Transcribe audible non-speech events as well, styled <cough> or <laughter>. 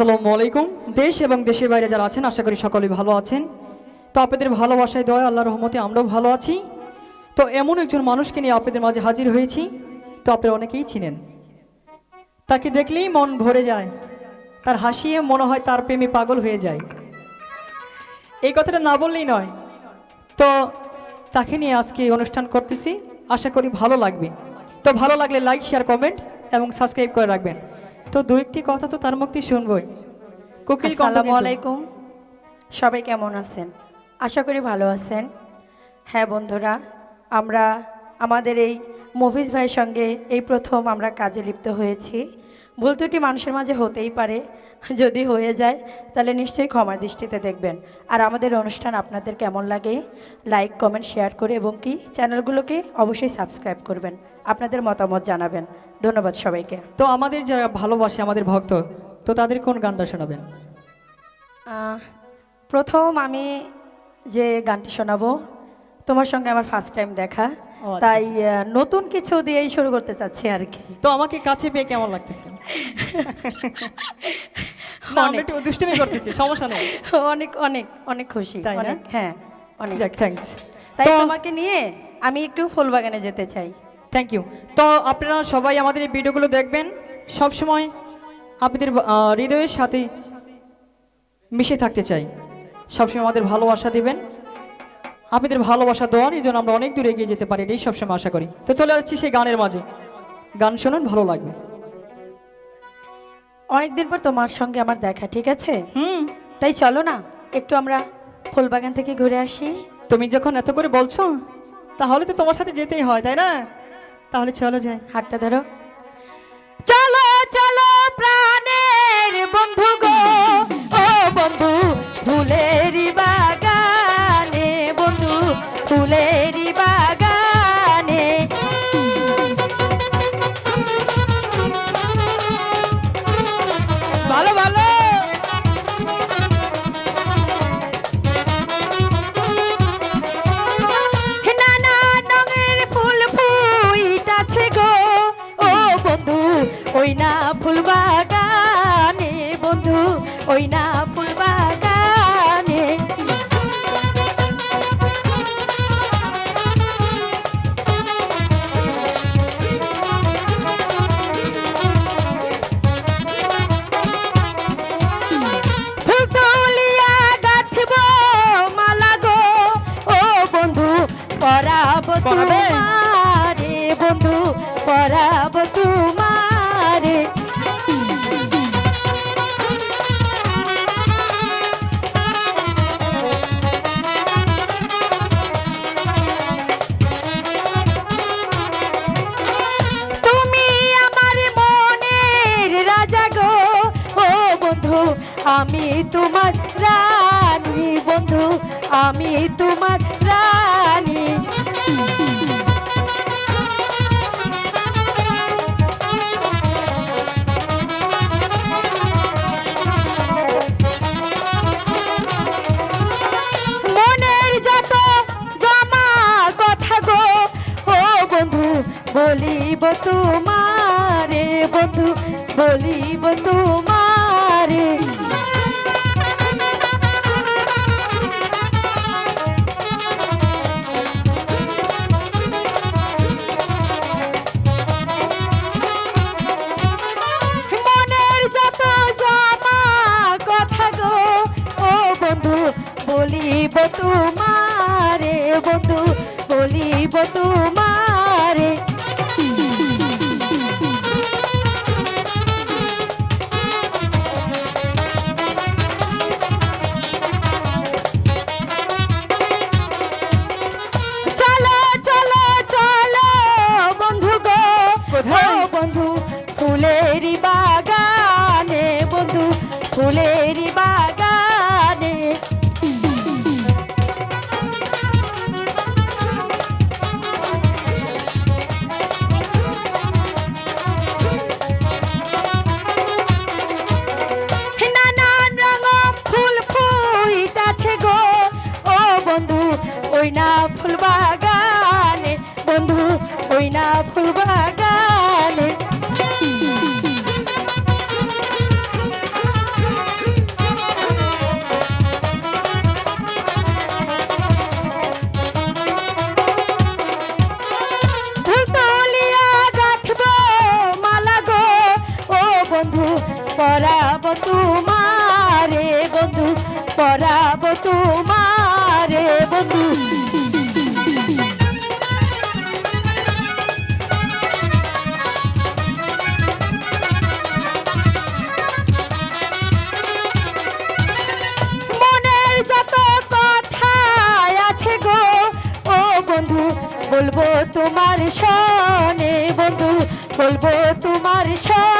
আসসালামু আলাইকুম। দেশ এবং দেশের বাইরে যারা আছেন, আশা করি সকলেই ভালো আছেন। তো আপনাদের ভালোবাসায়, দয়া আল্লাহ রহমতে আমরাও ভালো আছি। তো এমন একজন মানুষকে নিয়ে আপনাদের মাঝে হাজির হয়েছি। তো আপনারা অনেকেই চিনেন। তাকে দেখলেই মন ভরে যায়। তার হাসিয়ে মনে হয় তার প্রেমে পাগল হয়ে যায়। এই কথাটা না বললেই নয়। তো তাকে নিয়ে আজকে অনুষ্ঠান করতেছি। আশা করি ভালো লাগবে। তো ভালো লাগলে লাইক শেয়ার কমেন্ট এবং সাবস্ক্রাইব করে রাখবেন। তো দু একটি কথা তো তার মুক্তি শুনবই। কোকিল আসসালামু আলাইকুম। সবাই কেমন আছেন? আশা করি ভালো আছেন। হ্যাঁ বন্ধুরা আমরা আমাদের এই মফিজ ভাইয়ের সঙ্গে এই প্রথম আমরা কাজে লিপ্ত হয়েছি। ভুল ত্রুটি মানুষের মাঝে হতেই পারে। যদি হয়ে যায় তাহলে নিশ্চয়ই ক্ষমার দৃষ্টিতে দেখবেন। আর আমাদের অনুষ্ঠান আপনাদের কেমন লাগে? লাইক কমেন্ট শেয়ার করে এবং কি? চ্যানেলগুলোকে অবশ্যই সাবস্ক্রাইব করবেন। আপনাদের মতামত জানাবেন। ধন্যবাদ সবাইকে। তো আমাদের যারা ভালোবাসে আমাদের ভক্ত তো তাদের কোন গানটা শোনাবেন? প্রথম আমি যে গানটি শোনাবো তোমার সঙ্গে আমার ফার্স্ট টাইম দেখা। তাই নতুন কিছু দিয়েই শুরু করতে চাচ্ছি আর কি। তো আমাকে কাছে পেয়ে কেমন লাগতেছে? <laughs> অনেক। দুষ্টুমি করতেছি সমস্যা নেই। <laughs> অনেক অনেক অনেক খুশি অনেক হ্যাঁ অনেক। যাক থ্যাঙ্কস তাই তোমাকে নিয়ে আমি একটু ফুলবাগানে যেতে চাই। থ্যাংক ইউ তো আপনারা সবাই আমাদের এই ভিডিওগুলো দেখবেন সব সময় আপনাদের হৃদয়ের সাথে মিশে থাকতে চাই। সবসময় আমাদের ভালোবাসা দিবেন। আপনাদের ভালোবাসা দেওয়ার এই জন্য আমরা অনেক দূরে এগিয়ে যেতে পারি এটাই সবসময় আশা করি। তো চলে যাচ্ছি সেই গানের মাঝে। গান শুনুন ভালো লাগবে। অনেকদিন পর তোমার সঙ্গে আমার দেখা ঠিক আছে? হুম। তাই চলো না একটু আমরা ফুলবাগান থেকে ঘুরে আসি। তুমি যখন এত করে বলছো তাহলে তো তোমার সাথে যেতেই হয় তাই না? তাহলে চলো যাই। হাতটা ধরো। চলো চলো প্রাণের ফুলেরই বাগানে। ভালো ভালো। নানা রঙের ফুল ফুইটাছে গো। ও বন্ধু, ওই না ফুল বাগানে। বন্ধু, ওই না পরাবে? তোমারে বন্ধু পরাব তোমারে আমি তোমার রানী বন্ধু আমি তোমার রানী বলিব তোমারে বন্ধু বলিব তোমারে তোমার সনে বন্ধু বলব তোমার সনে